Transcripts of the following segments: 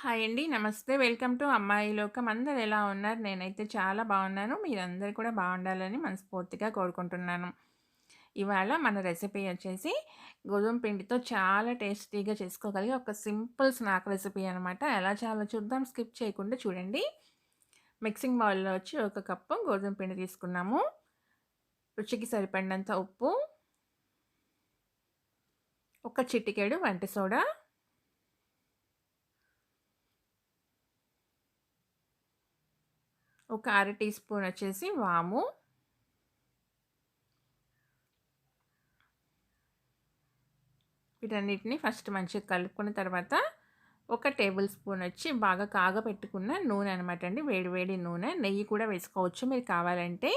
Hi అండి. నమస్తే. Welcome to అమ్మాయి లోకం. అందరు ఎలా ఉన్నారు? నేనైతే చాలా బాగున్నాను. మీరందరూ కూడా బాగుండాలని మనస్ఫూర్తిగా కోరుకుంటున్నాను. ఇవాళ మన రెసిపీ వచ్చేసి గోధుమ పిండితో చాలా టేస్టీగా చేసుకోగలిగే ఒక సింపుల్ స్నాక్ రెసిపీ అనమాట. ఎలా చాలా చూద్దాం. స్కిప్ చేయకుండా చూడండి. మిక్సింగ్ బౌల్‌లో వచ్చి ఒక కప్పు గోధుమ పిండి తీసుకున్నాము. రుచికి సరిపడినంత ఉప్పు. ఒక చిటికెడు వంట సోడా. ఒక అర టీ స్పూన్ వచ్చేసి వాము. వీటన్నిటిని ఫస్ట్ మంచిగా కలుపుకున్న తర్వాత ఒక టేబుల్ స్పూన్ వచ్చి బాగా కాగపెట్టుకున్న నూనె అనమాట అండి. వేడి వేడి నూనె. నెయ్యి కూడా వేసుకోవచ్చు మీరు కావాలంటే.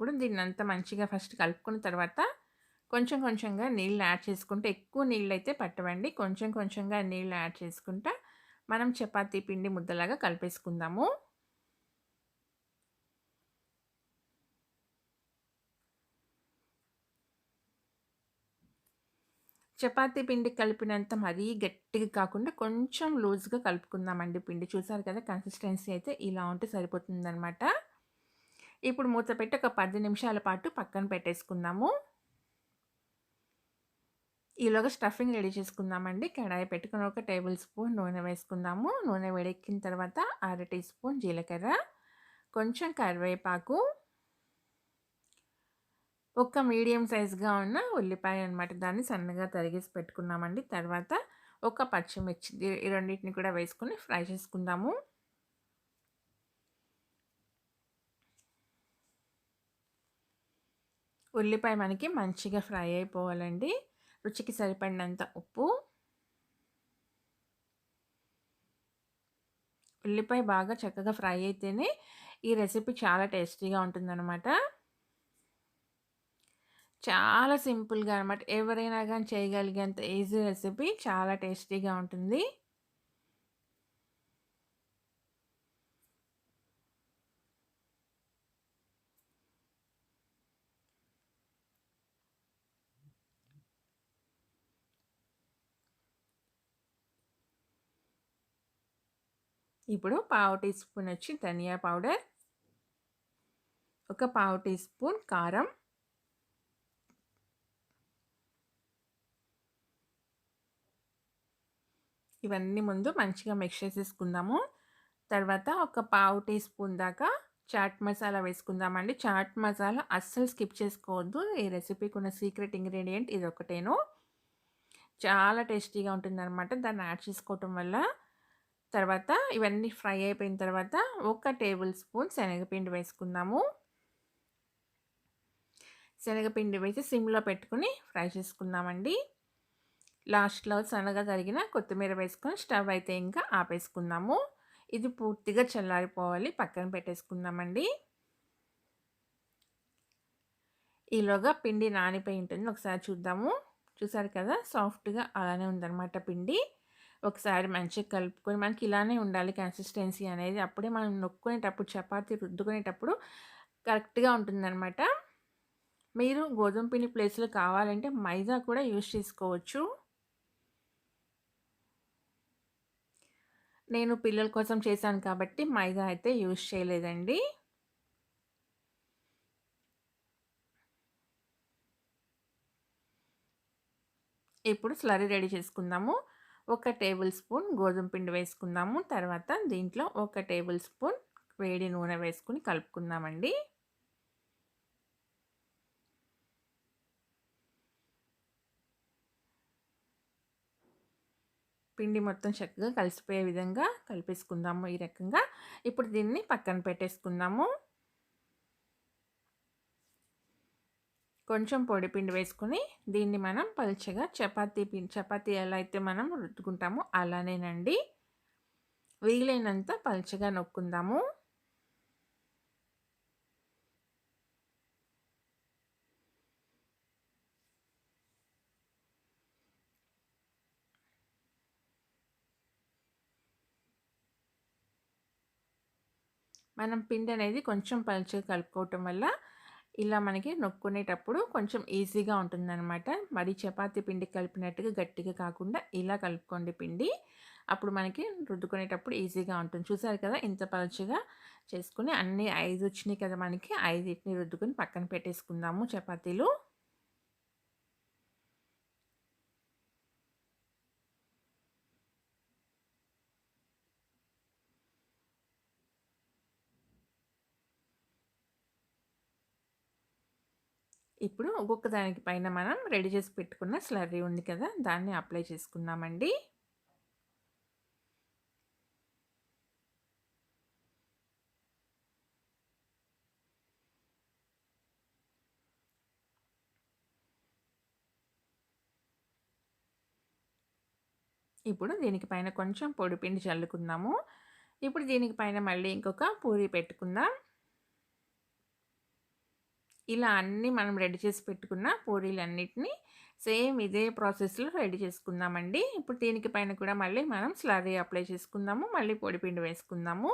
ఇప్పుడు దీన్నంతా మంచిగా ఫస్ట్ కలుపుకున్న తర్వాత కొంచెం కొంచెంగా నీళ్ళు యాడ్ చేసుకుంటే ఎక్కువ నీళ్ళైతే పట్టవండి. కొంచెం కొంచెంగా నీళ్ళు యాడ్ చేసుకుంటా మనం చపాతీ పిండి ముద్దలాగా కలిపేసుకుందాము. చపాతీ పిండి కలిపినంత మరీ గట్టిగా కాకుండా కొంచెం లూజ్‌గా కలుపుకుందామండి పిండి. చూసారు కదా కన్సిస్టెన్సీ అయితే ఇలా ఉంటే సరిపోతుందనమాట. ఇప్పుడు మూత పెట్టి ఒక పది నిమిషాల పాటు పక్కన పెట్టేసుకుందాము. ఈలోగా స్టఫింగ్ రెడీ చేసుకుందామండి. కడాయి పెట్టుకుని ఒక టేబుల్ స్పూన్ నూనె వేసుకుందాము. నూనె వేడెక్కిన తర్వాత అర టీ స్పూన్ జీలకర్ర, కొంచెం కరివేపాకు, ఒక మీడియం సైజ్‌గా ఉన్న ఉల్లిపాయ అనమాట. దాన్ని సన్నగా తరిగేసి పెట్టుకున్నామండి. తర్వాత ఒక పచ్చిమిర్చి ఈ రెండింటిని కూడా వేసుకొని ఫ్రై చేసుకుందాము. ఉల్లిపాయ మనకి మంచిగా ఫ్రై అయిపోవాలండి. రుచికి సరిపడినంత ఉప్పు. ఉల్లిపాయ బాగా చక్కగా ఫ్రై అయితేనే ఈ రెసిపీ చాలా టేస్టీగా ఉంటుందనమాట. చాలా సింపుల్‌గా అనమాట. ఎవరైనా కానీ చేయగలిగేంత ఈజీ రెసిపీ. చాలా టేస్టీగా ఉంటుంది. ఇప్పుడు పావు టీ స్పూన్ వచ్చి ధనియా పౌడర్. ఒక పావు టీ స్పూన్ కారం. ఇవన్నీ ముందు మంచిగా మిక్స్ చేసేసుకుందాము. తర్వాత ఒక పావు టీ స్పూన్ దాకా చాట్ మసాలా వేసుకుందామండి. చాట్ మసాలా అస్సలు స్కిప్ చేసుకోవద్దు. ఈ రెసిపీకి ఉన్న సీక్రెట్ ఇంగ్రీడియంట్ ఒకటేను చాలా టేస్టీగా ఉంటుందనమాట. దాన్ని యాడ్ చేసుకోవటం వల్ల. తర్వాత ఇవన్నీ ఫ్రై అయిపోయిన తర్వాత ఒక టేబుల్ స్పూన్ శనగపిండి వేసుకుందాము. శనగపిండి వేసి సిమ్‌లో పెట్టుకొని ఫ్రై చేసుకుందామండి. లాస్ట్‌లో సన్నగా తరిగిన కొత్తిమీర వేసుకొని స్టవ్ అయితే ఇంకా ఆపేసుకుందాము. ఇది పూర్తిగా చల్లారిపోవాలి. పక్కన పెట్టేసుకుందామండి. ఈలోగా పిండి నానిపోయి ఉంటుంది. ఒకసారి చూద్దాము. చూసారు కదా సాఫ్ట్‌గా అలానే ఉందన్నమాట పిండి. ఒకసారి మంచిగా కలుపుకొని మనకి ఇలానే ఉండాలి కన్సిస్టెన్సీ అనేది. అప్పుడే మనం నొక్కునేటప్పుడు చపాతీ రుద్దుకునేటప్పుడు కరెక్ట్‌గా ఉంటుందనమాట. మీరు గోధుమ పిండి ప్లేస్‌లో కావాలంటే మైదా కూడా యూజ్ చేసుకోవచ్చు. నేను పిల్లల కోసం చేశాను కాబట్టి మైదా అయితే యూజ్ చేయలేదండి. ఇప్పుడు స్లరీ రెడీ చేసుకుందాము. ఒక టేబుల్ స్పూన్ గోధుమ పిండి వేసుకుందాము. తర్వాత దీంట్లో ఒక టేబుల్ స్పూన్ వేడి నూనె వేసుకొని కలుపుకుందామండి. పిండి మొత్తం చక్కగా కలిసిపోయే విధంగా కలిపేసుకుందాము ఈ రకంగా. ఇప్పుడు దీన్ని పక్కన పెట్టేసుకుందాము. కొంచెం పొడి పిండి వేసుకొని దీన్ని మనం పల్చగా చపాతీ పిండి చపాతీ ఎలా అయితే మనం రుద్దుకుంటామో అలానేనండి. వీలైనంత పల్చగా నొక్కుందాము. మనం పిండి అనేది కొంచెం పలుచగా కలుపుకోవటం వల్ల ఇలా మనకి నొక్కునేటప్పుడు కొంచెం ఈజీగా ఉంటుందన్నమాట. మరి చపాతీ పిండి కలిపినట్టుగా గట్టిగా కాకుండా ఇలా కలుపుకోండి పిండి. అప్పుడు మనకి రుద్దుకునేటప్పుడు ఈజీగా ఉంటుంది. చూసారు కదా ఇంత పలుచగా చేసుకుని అన్ని ఐదు వచ్చినాయి కదా మనకి ఐదుటిని రుద్దుకొని పక్కన పెట్టేసుకుందాము చపాతీలు. ఇప్పుడు ఒక్కొక్క దానికి పైన మనం రెడీ చేసి పెట్టుకున్న స్లర్రీ ఉంది కదా దాన్ని అప్లై చేసుకుందామండి. ఇప్పుడు దీనికి పైన కొంచెం పొడిపిండి చల్లుకుందాము. ఇప్పుడు దీనికి పైన మళ్ళీ ఇంకొక పూరి పెట్టుకుందాం. ఇలా అన్నీ మనం రెడీ చేసి పెట్టుకున్న పూరీలన్నిటినీ సేమ్ ఇదే ప్రాసెస్లో రెడీ చేసుకుందామండి. ఇప్పుడు దీనికి పైన కూడా మళ్ళీ మనం స్లరీ అప్లై చేసుకుందాము మళ్ళీ పొడిపిండి వేసుకుందాము.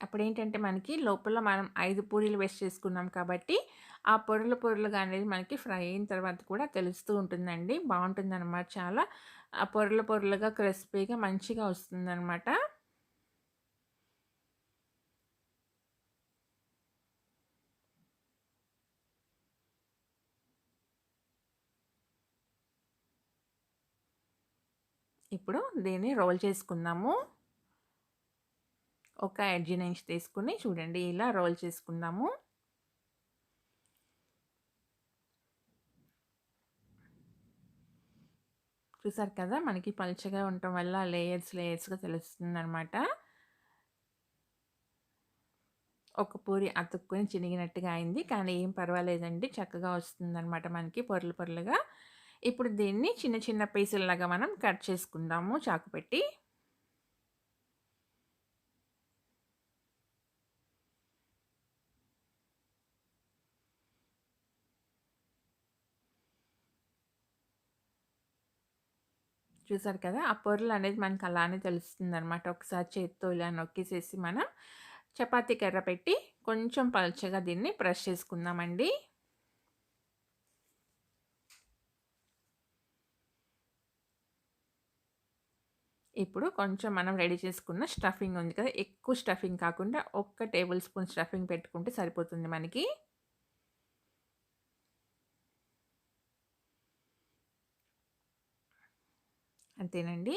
అప్పుడేంటంటే మనకి లోపల మనం ఐదు పూరీలు వేస్ట్ చేసుకున్నాం కాబట్టి ఆ పొరలు పొరలుగా అనేది మనకి ఫ్రై అయిన తర్వాత కూడా తెలుస్తూ ఉంటుందండి. బాగుంటుందన్నమాట చాలా. ఆ పొరలు పొరలుగా క్రిస్పీగా మంచిగా వస్తుందన్నమాట. ఇప్పుడు దీన్ని రోల్ చేసుకుందాము. ఒక ఎడ్జి నుంచి తీసుకుని చూడండి ఇలా రోల్ చేసుకుందాము. చూసారు కదా! మనకి పలుచగా ఉండటం వల్ల లేయర్స్ లేయర్స్గా తెలుస్తుంది అనమాట ఒక పూరి అతుక్కుని చినిగినట్టుగా అయింది. కానీ ఏం పర్వాలేదండి. చక్కగా వస్తుందన్నమాట మనకి పొరలు పొరలుగా. ఇప్పుడు దీన్ని చిన్న చిన్న పీసుల్లాగా మనం కట్ చేసుకుందాము చాకు పెట్టి. చూసారు కదా! ఆ పొరలు అనేది మనకు అలానే తెలుస్తుంది అనమాట ఒకసారి చేత్తో ఇలా నొక్కేసేసి మనం చపాతీ కర్ర పెట్టి కొంచెం పలుచగా దీన్ని బ్రష్ చేసుకుందామండి. ఇప్పుడు కొంచెం మనం రెడీ చేసుకున్న స్టఫింగ్ ఉంది కదా! ఎక్కువ స్టఫింగ్ కాకుండా ఒక్క టేబుల్ స్పూన్ స్టఫింగ్ పెట్టుకుంటే సరిపోతుంది మనకి. అంతేనండి.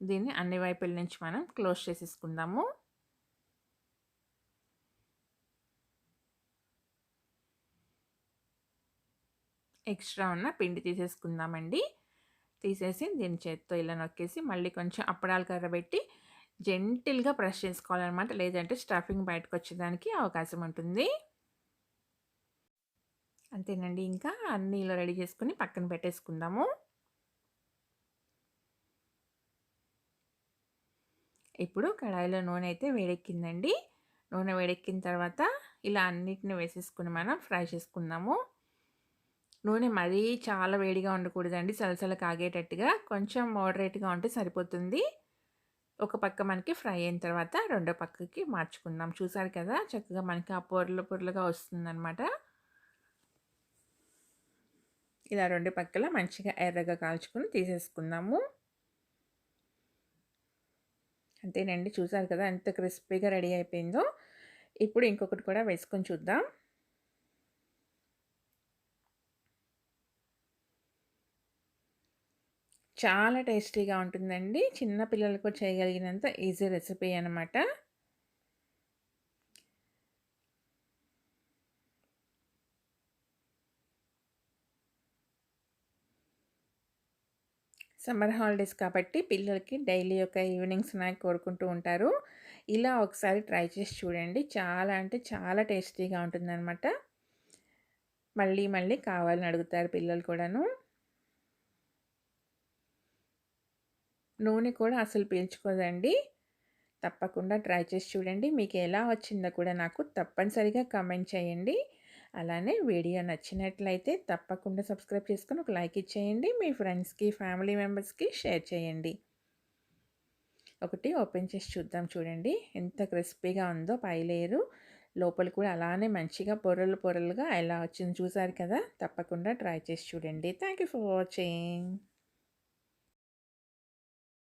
దీన్ని అన్ని వైపుల నుంచి మనం క్లోజ్ చేసేసుకుందాము. ఎక్స్ట్రా ఉన్న పిండి తీసేసుకుందామండి. తీసేసి దీని చేత్తో ఇలా నొక్కేసి మళ్ళీ కొంచెం అప్పడాలు కర్రబెట్టి జెంటిల్గా ప్రెస్ చేసుకోవాలన్నమాట. లేదంటే స్టఫింగ్ బయటకు వచ్చేదానికి అవకాశం ఉంటుంది. అంతేనండి. ఇంకా అన్నీ ఇలా రెడీ చేసుకుని పక్కన పెట్టేసుకుందాము. ఇప్పుడు కడాయిలో నూనె అయితే వేడెక్కిందండి. నూనె వేడెక్కిన తర్వాత ఇలా అన్నిటిని వేసేసుకుని మనం ఫ్రై చేసుకుందాము. నూనె మరీ చాలా వేడిగా ఉండకూడదండి. సలసల కాగేటట్టుగా కొంచెం మోడరేట్గా ఉంటే సరిపోతుంది. ఒక పక్క మనకి ఫ్రై అయిన తర్వాత రెండో పక్కకి మార్చుకుందాం. చూసారు కదా చక్కగా మనకి ఆ పొరలు పొరలుగా వస్తుందన్నమాట. ఇలా రెండు పక్కల మంచిగా ఎర్రగా కాల్చుకొని తీసేసుకుందాము. అంతేనండి. చూసారు కదా ఎంత క్రిస్పీగా రెడీ అయిపోయిందో. ఇప్పుడు ఇంకొకటి కూడా వేసుకొని చూద్దాం. చాలా టేస్టీగా ఉంటుందండి. చిన్న పిల్లలకు చేయగలిగినంత ఈజీ రెసిపీ అనమాట సమ్మర్ హాలిడేస్ కాబట్టి పిల్లలకి డైలీ ఒక ఈవినింగ్ స్నాక్ కోరుకుంటూ ఉంటారు. ఇలా ఒకసారి ట్రై చేసి చూడండి. చాలా అంటే చాలా టేస్టీగా ఉంటుందన్నమాట. మళ్ళీ మళ్ళీ కావాలని అడుగుతారు పిల్లలు కూడాను. నూనె కూడా అసలు పీల్చుకోదండి. తప్పకుండా ట్రై చేసి చూడండి. మీకు ఎలా వచ్చిందో కూడా నాకు తప్పనిసరిగా కమెంట్ చేయండి. అలానే వీడియో నచ్చినట్లయితే తప్పకుండా సబ్స్క్రైబ్ చేసుకొని ఒక లైక్ ఇచ్చేయండి. మీ ఫ్రెండ్స్కి ఫ్యామిలీ మెంబర్స్కి షేర్ చేయండి. ఒకటి ఓపెన్ చేసి చూద్దాం చూడండి. ఎంత క్రిస్పీగా ఉందో పై లేయరు లోపల కూడా అలానే మంచిగా పొరలు పొరలుగా ఎలా వచ్చింది చూసారు కదా? తప్పకుండా ట్రై చేసి చూడండి. Thank you for watching.